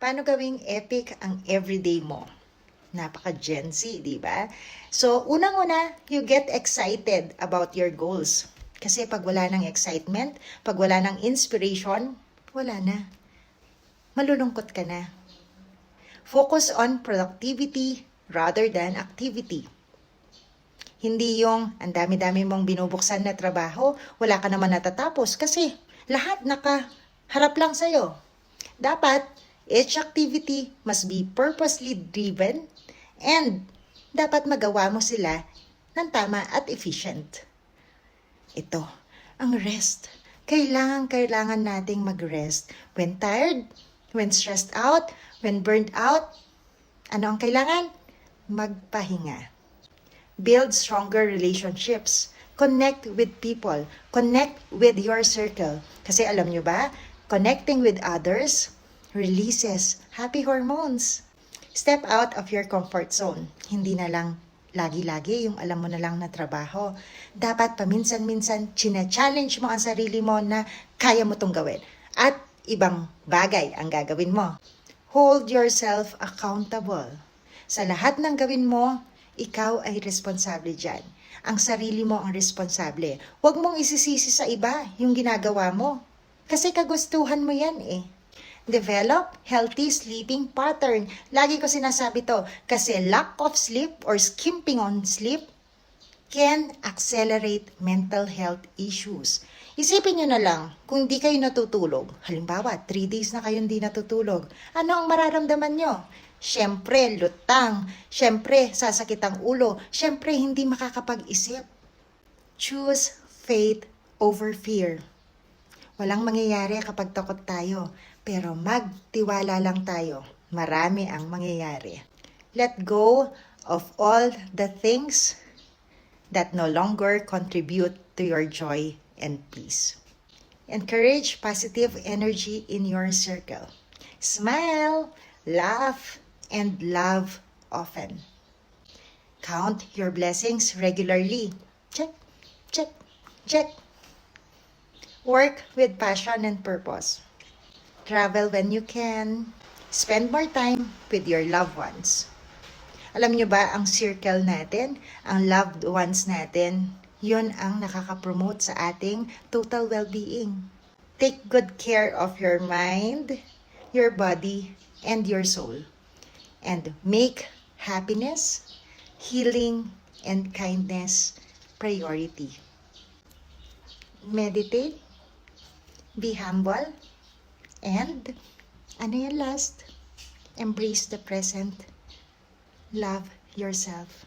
Paano gawing epic ang everyday mo? Napaka Gen Z, di ba? So, unang-una, you get excited about your goals. Kasi pag wala ng excitement, pag wala ng inspiration, wala na. Malulungkot ka na. Focus on productivity rather than activity. Hindi yung ang dami-dami mong binubuksan na trabaho, wala ka naman natatapos kasi lahat nakaharap lang sa'yo. Dapat, each activity must be purposely driven and dapat magawa mo sila ng tama at efficient. Ito, ang rest. Kailangan, kailangan nating mag-rest. When tired, when stressed out, when burnt out, ano ang kailangan? Magpahinga. Build stronger relationships. Connect with people. Connect with your circle. Kasi alam nyo ba, connecting with others releases happy hormones. Step out of your comfort zone. Hindi na lang lagi-lagi yung alam mo na lang na trabaho. Dapat paminsan-minsan china-challenge mo ang sarili mo na kaya mo tong gawin. At ibang bagay ang gagawin mo. Hold yourself accountable. Sa lahat ng gawin mo, ikaw ay responsable dyan. Ang sarili mo ang responsable. Huwag mong isisisi sa iba yung ginagawa mo. Kasi kagustuhan mo yan eh. Develop healthy sleeping pattern. Lagi ko sinasabi to kasi lack of sleep or skimping on sleep can accelerate mental health issues. Isipin nyo na lang, kung di kayo natutulog, halimbawa, 3 days na kayo hindi natutulog, ano ang mararamdaman nyo? Siyempre, lutang. Siyempre, sasakit ang ulo. Siyempre, hindi makakapag-isip. Choose faith over fear. Walang mangyayari kapag takot tayo, pero magtiwala lang tayo. Marami ang mangyayari. Let go of all the things that no longer contribute to your joy and peace. Encourage positive energy in your circle. Smile, laugh, and love often. Count your blessings regularly. Check, check, check. Work with passion and purpose. Travel when you can. Spend more time with your loved ones. Alam nyo ba, ang circle natin, ang loved ones natin, yun ang nakaka-promote sa ating total well-being. Take good care of your mind, your body, and your soul. And make happiness, healing, and kindness priority. Meditate, be humble, and ano yan last? Embrace the present. Love yourself.